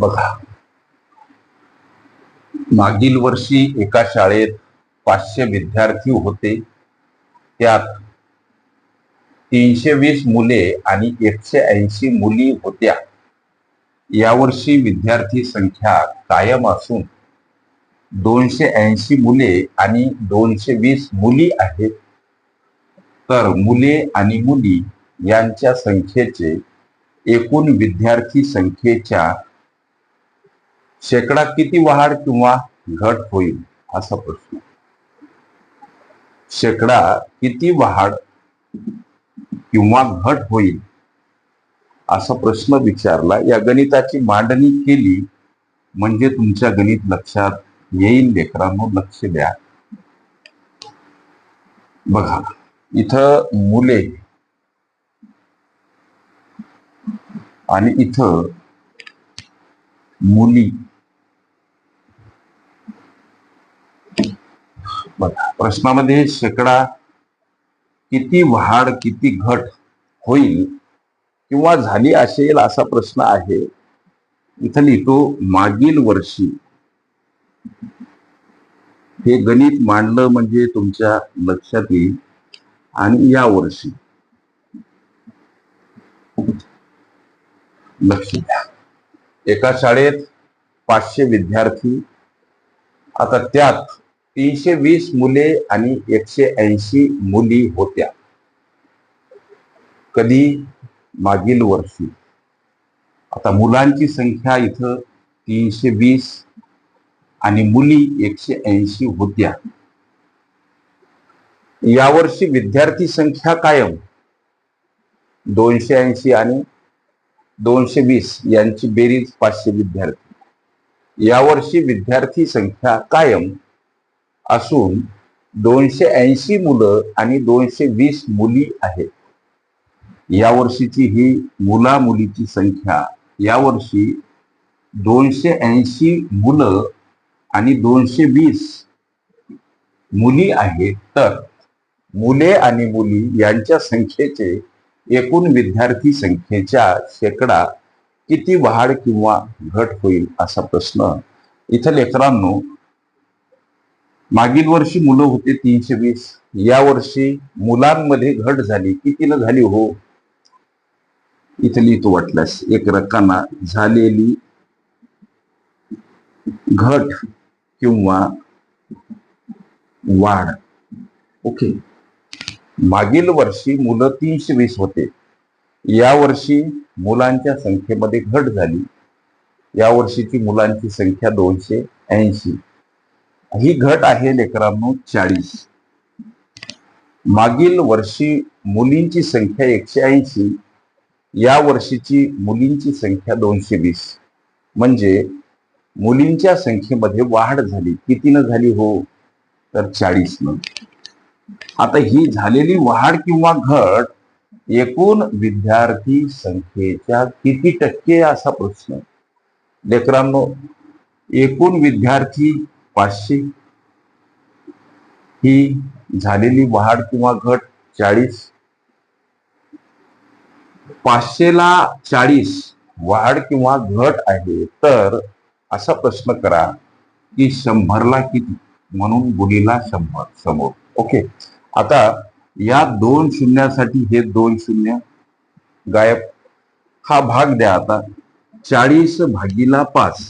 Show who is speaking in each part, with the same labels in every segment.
Speaker 1: बघा. मागील वर्षी एका शाळेत पाचशे विद्यार्थी होते. त्यात तीनशे वीस मुले आणि एकशे ऐंशी मुली होत्या. यावर्षी विद्यार्थी संख्या कायम असून दोनशे ऐंशी मुले आणि दोनशे वीस मुली आहेत. तर मुले आणि मुली यांच्या संख्येचे एकूण विद्यार्थी संख्येच्या शेकडा किती वाढ किंवा घट होईल? असा प्रश्न. शेकडा किती वाढ किंवा घट होईल? असा प्रश्न विचारला. या गणिताची मांडणी केली म्हणजे तुमच्या गणित लक्षात येईल लेकरांनो लक्ष द्या. बघा इथं मुले आणि इथं मुली प्रश्नामध्ये शेकडा किती वाढ किती घट होईल किंवा झाली असेल असा प्रश्न आहे. इथं लिहितो मागील वर्षी. हे गणित मांडलं म्हणजे तुमच्या लक्षात येईल. आणि या वर्षी. लक्ष द्या. एका शाळेत पाचशे विद्यार्थी आता त्यात तीनशे वीस मुले आणि एकशे ऐंशी मुली होत्या. कधी? मागील वर्षी. आता मुलांची संख्या इथं तीनशे वीस आणि मुली एकशे ऐंशी होत्या. यावर्षी विद्यार्थी संख्या कायम. दोनशे ऐंशी आणि दोनशे वीस यांची बेरीज पाचशे विद्यार्थी. यावर्षी विद्यार्थी संख्या कायम. असून दोनशे ऐंशी मुलं आणि दोनशे वीस मुली आहेत. यावर्षीची ही मुला मुलीची संख्या यावर्षी दोनशे ऐंशी मुलं आणि दोनशे वीस मुली आहेत. तर मुले आणि मुली यांच्या संख्येचे एकूण विद्यार्थी संख्येच्या शेकडा किती वाढ किंवा घट होईल असा प्रश्न इथं लेकरांनो मागील वर्षी मुलं होते तीनशे वीस. या वर्षी मुलांमध्ये घट झाली. कितीला झाली हो? इथली लिहितो वाटल्यास. एक रकाना झालेली घट किंवा वाढ. ओके. मागील वर्षी मुलं तीनशे वीस होते. या वर्षी मुलांच्या संख्येमध्ये घट झाली. या वर्षीची मुलांची संख्या दोनशे ऐंशी. ही घट आहे लेकरांनो चाळीस. मागील वर्षी मुलींची संख्या एकशे ऐंशी या वर्षीची मुलींची संख्या दोनशे वीस. म्हणजे मुलींच्या संख्येमध्ये वाढ झाली. कितीनं झाली हो? तर चाळीस न आता ही झालेली वाढ किंवा घट एकूण विद्यार्थी संख्येच्या किती टक्के असा प्रश्न. लेकरांनो एकूण विद्यार्थी पाचशे ही झालेली वाढ किंवा घट चाळीस पाचशेला चाळीस वाढ किंवा घट आहे. तर असा प्रश्न करा की शंभरला किती? म्हणून गुणीला शंभर समोर. ओके. आता या दोन शून्यासाठी हे दोन शून्य गायब. हा भाग द्या आता. चाळीस भागीला पाच.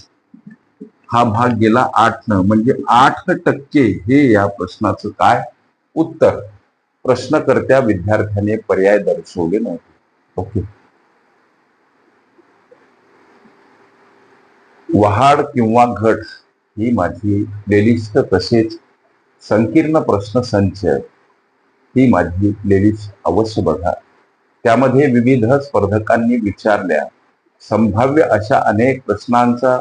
Speaker 1: हा भाग गेला आठ न म्हणजे आठ टक्के हे या प्रश्नाचं काय? उत्तर. प्रश्नकर्त्या विद्यार्थ्याने पर्याय दर्शवले नव्हते. ओके. वहाड किंवा घट ही माझी प्लेलिस्ट तसेच संकीर्ण प्रश्न संच ही माझी प्लेलिस्ट अवश्य बघा. त्यामध्ये विविध स्पर्धकांनी विचारल्या. संभाव्य अशा अनेक प्रश्नांचा